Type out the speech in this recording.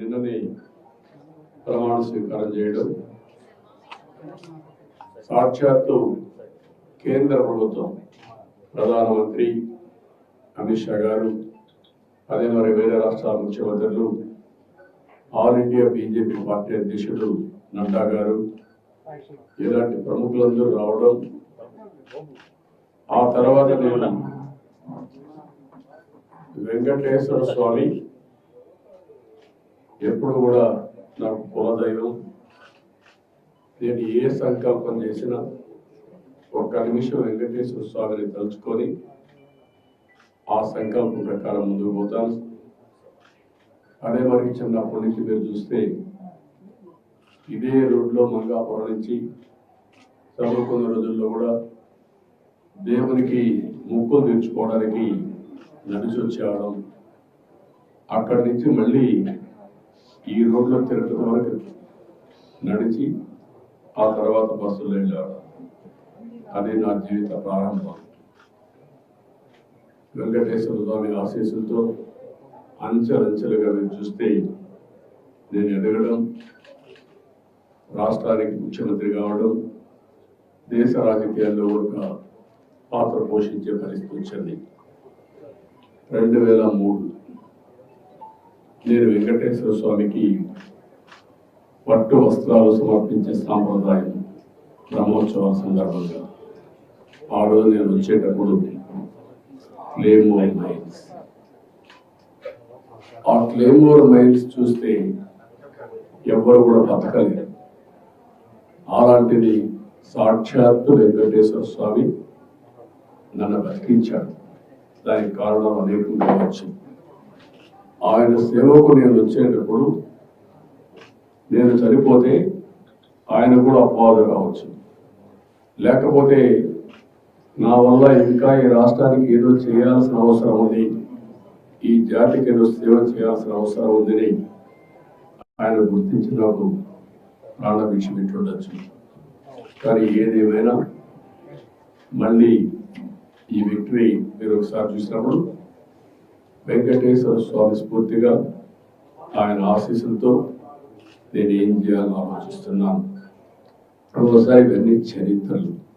నిన్ననే ప్రమాణ స్వీకారం చేయడం సాక్షాత్తు కేంద్ర ప్రభుత్వం ప్రధానమంత్రి అమిత్ షా గారు అదే మరి వేరే రాష్ట్రాల ముఖ్యమంత్రులు ఆల్ ఇండియా బీజేపీ పార్టీ అధ్యక్షుడు నడ్డా గారు ఇలాంటి ప్రముఖులందరూ రావడం. ఆ తర్వాత నేను వెంకటేశ్వర స్వామి ఎప్పుడు కూడా నాకు కులదైవం నేను ఏ సంకల్పం చేసినా ఒక్క నిమిషం వెంకటేశ్వర స్వామిని తలుచుకొని ఆ సంకల్పం ప్రకారం ముందుకు పోతాను. అదే వరకు చిన్నప్పటి నుంచి మీరు చూస్తే ఇదే రోడ్లో మంగాపురం నుంచి చదువుకున్న రోజుల్లో కూడా దేవునికి ముక్కులు తెచ్చుకోవడానికి నడిచి వచ్చేవాళ్ళం అక్కడి నుంచి మళ్ళీ ఈ రోడ్లో తిరుపతి వరకు నడిచి ఆ తర్వాత బస్సులో వెళ్ళాడు అది నా జీవిత ప్రారంభం. వెంకటేశ్వర స్వామి ఆశీస్సులతో అంచెలంచెలుగా మీరు చూస్తే నేను ఎదగడం రాష్ట్రానికి ముఖ్యమంత్రి కావడం దేశ రాజకీయాల్లో ఒక పాత్ర పోషించే పరిస్థితి వచ్చింది. రెండు వేల మూడు నేను వెంకటేశ్వర స్వామికి పట్టు వస్త్రాలు సమర్పించే సాంప్రదాయం బ్రహ్మోత్సవాల సందర్భంగా. ఆ రోజు నేను వచ్చేటప్పుడు క్లేమోర్ మైన్స్ ఆ క్లేమోర్ మైన్స్ చూస్తే ఎవ్వరు కూడా బతకలేరు. అలాంటిది సాక్షాత్తు వెంకటేశ్వర స్వామి నన్ను బతికించాడు. దానికి కారణం అనేకం కావచ్చు. ఆయన సేవకు నేను వచ్చేటప్పుడు నేను చనిపోతే ఆయన కూడా అపవాదు కావచ్చు. లేకపోతే నా వల్ల ఇంకా ఈ రాష్ట్రానికి ఏదో చేయాల్సిన అవసరం ఉంది. ఈ జాతికి ఏదో సేవ చేయాల్సిన అవసరం ఉందని ఆయన గుర్తించినప్పుడు ప్రాణభిక్ష పెట్టుండొచ్చు. కానీ ఏదేమైనా మళ్ళీ ఈ విక్టరీ మీరు ఒకసారి చూసినప్పుడు వెంకటేశ్వర స్వామి స్ఫూర్తిగా ఆయన ఆశీస్సులతో నేను ఏం చేయాలని ఆలోచిస్తున్నాను. ఒకసారి ఇవన్నీ చరిత్రలు.